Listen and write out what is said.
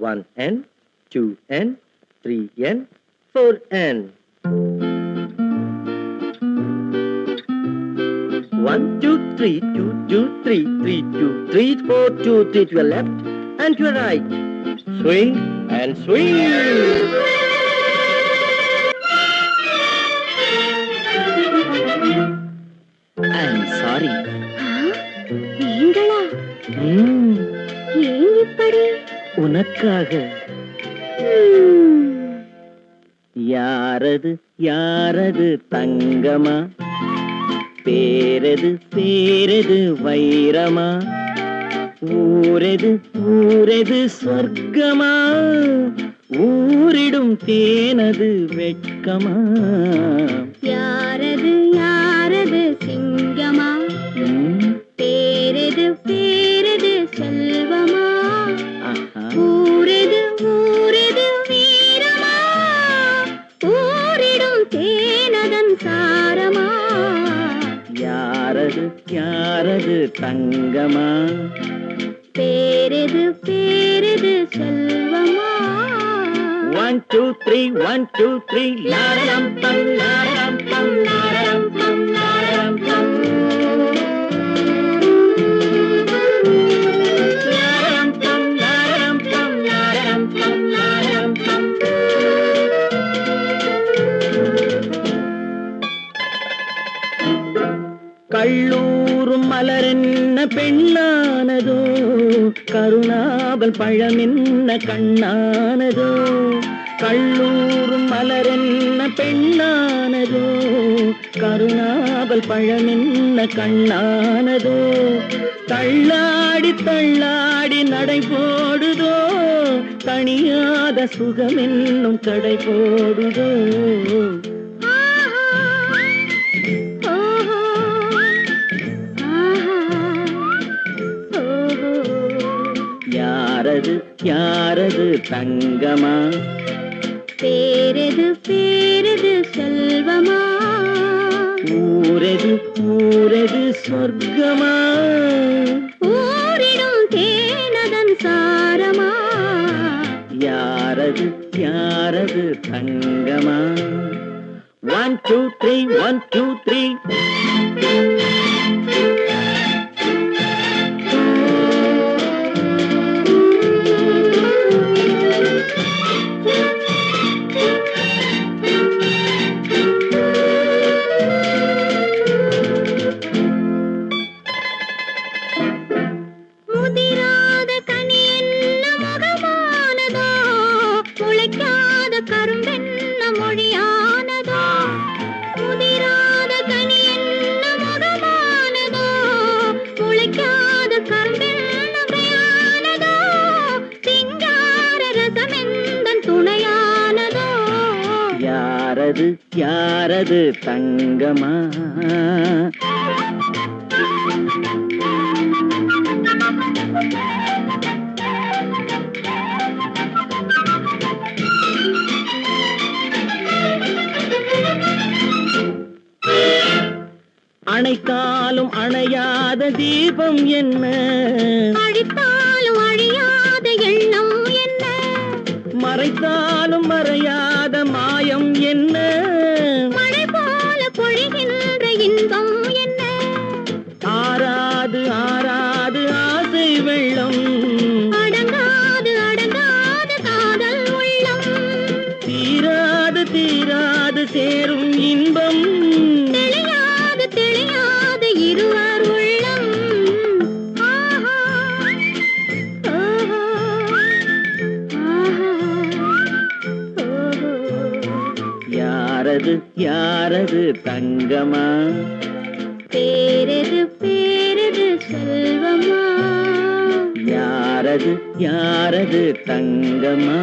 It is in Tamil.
1n, 2n, 3n, 4n. 1, 2, 3, 2, 2, 3, 3, 2, 3, 4, 2, 3 to your left and to your right. Swing and swing. Sorry நீங்களா ஏன் இப்படி உனக்காக. யாரது யாரது தங்கமா? பேரது பேரது வைரமா? ஊரது ஊரது சொர்க்கமா? ஊரிடும் தேனது வெட்கமா? தங்கமா? பேரது பேரது செல்வமா? One two three one two three லாரம் பம் லாரம் பெண்ணானதோ கருணாபல் பழமென்ன கண்ணானதோ கள்ளூரும் மலரென்ன பெண்ணானதோ கருணாபல் பழமென்ன கண்ணானதோ தள்ளாடி தள்ளாடி நடை போடுதோ தனியாத சுகமென்னும் தடை போடுதோ. யாரது யாரது தங்கமா? பேரது பேரது செல்வமா? ஊரது ஊரது சொர்க்கமா? ஊரிடும் தேனதன் சாரமா? யாரது யாரது தங்கமா? One two three one two three யாரது யாரது தங்கமா? அணைத்தாலும் அணையாத தீபம் என்ன? அழித்தால் சேரும் இன்பம். தெளியாது தெளியாது இருவர் உள்ளம். யாரது யாரது தங்கமா? பேரது பேரது செல்வமா? யாரது யாரது தங்கமா?